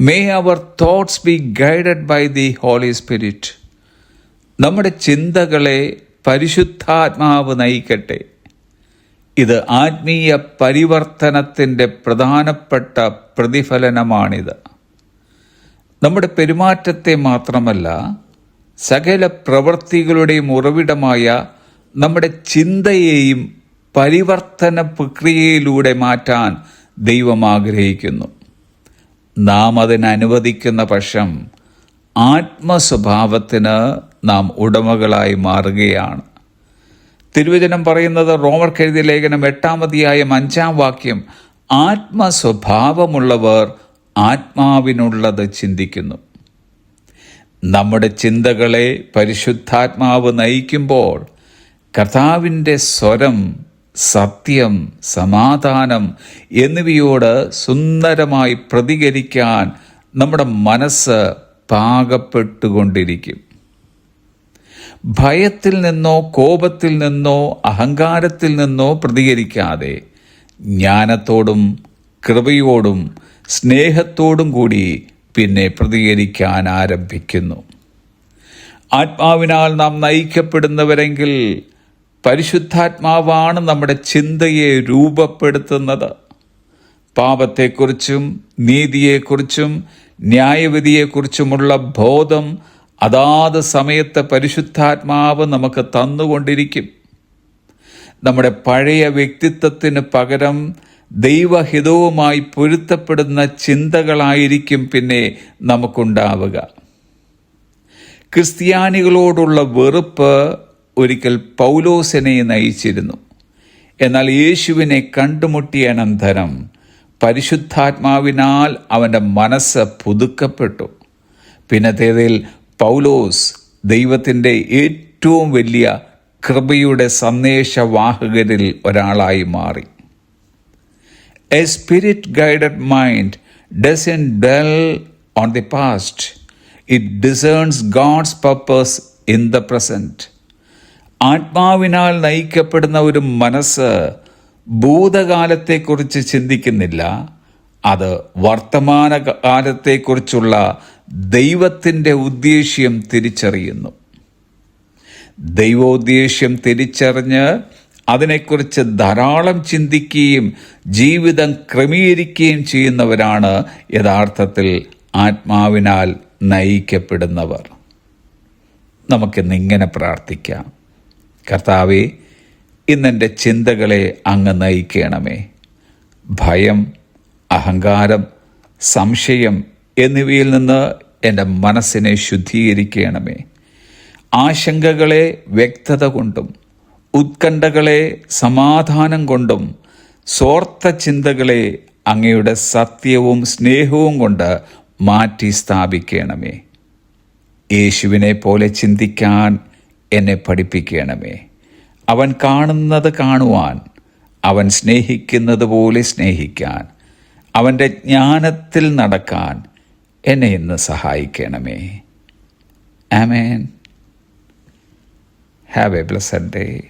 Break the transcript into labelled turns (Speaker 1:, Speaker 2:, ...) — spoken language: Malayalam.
Speaker 1: May our thoughts be guided by the holy spirit നമ്മുടെ ചിന്തകളെ പരിശുദ്ധാത്മാവ് നയിക്കട്ടെ. ഇത് ആത്മീയ പരിവർത്തനത്തിന്റെ പ്രധാനപ്പെട്ട പ്രതിഫലനമാണിത്. നമ്മുടെ പെരുമാറ്റത്തെ മാത്രമല്ല സകല പ്രവൃത്തികളുടെയും ഉറവിടമായ നമ്മുടെ ചിന്തയെയും പരിവർത്തന പ്രക്രിയയിലൂടെ മാറ്റാൻ ദൈവം ആഗ്രഹിക്കുന്നു. നാം അതിനനുവദിക്കുന്ന പക്ഷം ആത്മസ്വഭാവത്തിന് നാം ഉടമകളായി മാറുകയാണ്. തിരുവചനം പറയുന്നത് റോമർ കെഴുതിയ ലേഖനം എട്ടാമതിയായ അഞ്ചാം വാക്യം ആത്മസ്വഭാവമുള്ളവർ ആത്മാവിനുള്ളത് ചിന്തിക്കുന്നു. നമ്മുടെ ചിന്തകളെ പരിശുദ്ധാത്മാവ് നയിക്കുമ്പോൾ കർത്താവിന്റെ സ്വരം സത്യം സമാധാനം എന്നിവയോട് സുന്ദരമായി പ്രതികരിക്കാൻ നമ്മുടെ മനസ്സ് പാകപ്പെട്ടുകൊണ്ടിരിക്കും. ഭയത്തിൽ നിന്നോ കോപത്തിൽ നിന്നോ അഹങ്കാരത്തിൽ നിന്നോ പ്രതികരിക്കാതെ ജ്ഞാനത്തോടും കൃപയോടും സ്നേഹത്തോടും കൂടി പിന്നെ പ്രതികരിക്കാൻ ആരംഭിക്കുന്നു. ആത്മാവിനാൽ നാം നയിക്കപ്പെടുന്നവരെങ്കിൽ പരിശുദ്ധാത്മാവാണ് നമ്മുടെ ചിന്തയെ രൂപപ്പെടുത്തുന്നത്. പാപത്തെക്കുറിച്ചും നീതിയെക്കുറിച്ചും ന്യായവിധിയെക്കുറിച്ചുമുള്ള ബോധം അതാത് സമയത്ത് പരിശുദ്ധാത്മാവ് നമുക്ക് തന്നുകൊണ്ടിരിക്കും. നമ്മുടെ പഴയ വ്യക്തിത്വത്തിന് പകരം ദൈവഹിതവുമായി പൊരുത്തപ്പെടുന്ന ചിന്തകളായിരിക്കും പിന്നെ നമുക്കുണ്ടാവുക. ക്രിസ്ത്യാനികളോടുള്ള വെറുപ്പ് ഒരിക്കൽ പൗലോസിനെ നയിച്ചിരുന്നു. എന്നാൽ യേശുവിനെ കണ്ടുമുട്ടിയ അനന്തരം പരിശുദ്ധാത്മാവിനാൽ അവന്റെ മനസ്സ് പുതുക്കപ്പെട്ടു. പിന്നത്തേതിൽ പൗലോസ് ദൈവത്തിന്റെ ഏറ്റവും വലിയ കൃപയുടെ സന്ദേശവാഹകരിൽ ഒരാളായി മാറി. A spirit guided mind does in dwell on the past it discerns God's purpose in the present ആത്മാവിനാൽ നയിക്കപ്പെടുന്ന ഒരു മനസ്സ് ഭൂതകാലത്തെക്കുറിച്ച് ചിന്തിക്കുന്നില്ല. അത് വർത്തമാന കാലത്തെക്കുറിച്ചുള്ള ദൈവത്തിന്റെ ഉദ്ദേശ്യം തിരിച്ചറിയുന്നു. ദൈവോദ്ദേശ്യം തിരിച്ചറിഞ്ഞ് അതിനെക്കുറിച്ച് ധാരാളം ചിന്തിക്കുകയും ജീവിതം ക്രമീകരിക്കുകയും ചെയ്യുന്നവരാണ് യഥാർത്ഥത്തിൽ ആത്മാവിനാൽ നയിക്കപ്പെടുന്നവർ. നമുക്കിന്ന് ഇങ്ങനെ പ്രാർത്ഥിക്കാം. കർത്താവെ ഇന്നെന്റെ ചിന്തകളെ അങ്ങ് നയിക്കണമേ. ഭയം അഹങ്കാരം സംശയം എന്നിവയിൽ നിന്ന് എന്റെ മനസ്സിനെ ശുദ്ധീകരിക്കണമേ. ആശങ്കകളെ വ്യക്തത കൊണ്ടും ഉത്കണ്ഠകളെ സമാധാനം കൊണ്ടും സ്വാർത്ഥ ചിന്തകളെ അങ്ങയുടെ സത്യവും സ്നേഹവും കൊണ്ട് മാറ്റി സ്ഥാപിക്കണമേ. യേശുവിനെ പോലെ ചിന്തിക്കാൻ എന്നെ പഠിപ്പിക്കണമേ. അവൻ കാണുന്നത് കാണുവാൻ അവൻ സ്നേഹിക്കുന്നത് പോലെ സ്നേഹിക്കാൻ അവന്റെ ജ്ഞാനത്തിൽ നടക്കാൻ എന്നെ ഇന്ന് സഹായിക്കണമേ. ആമേൻ. Have a blessed day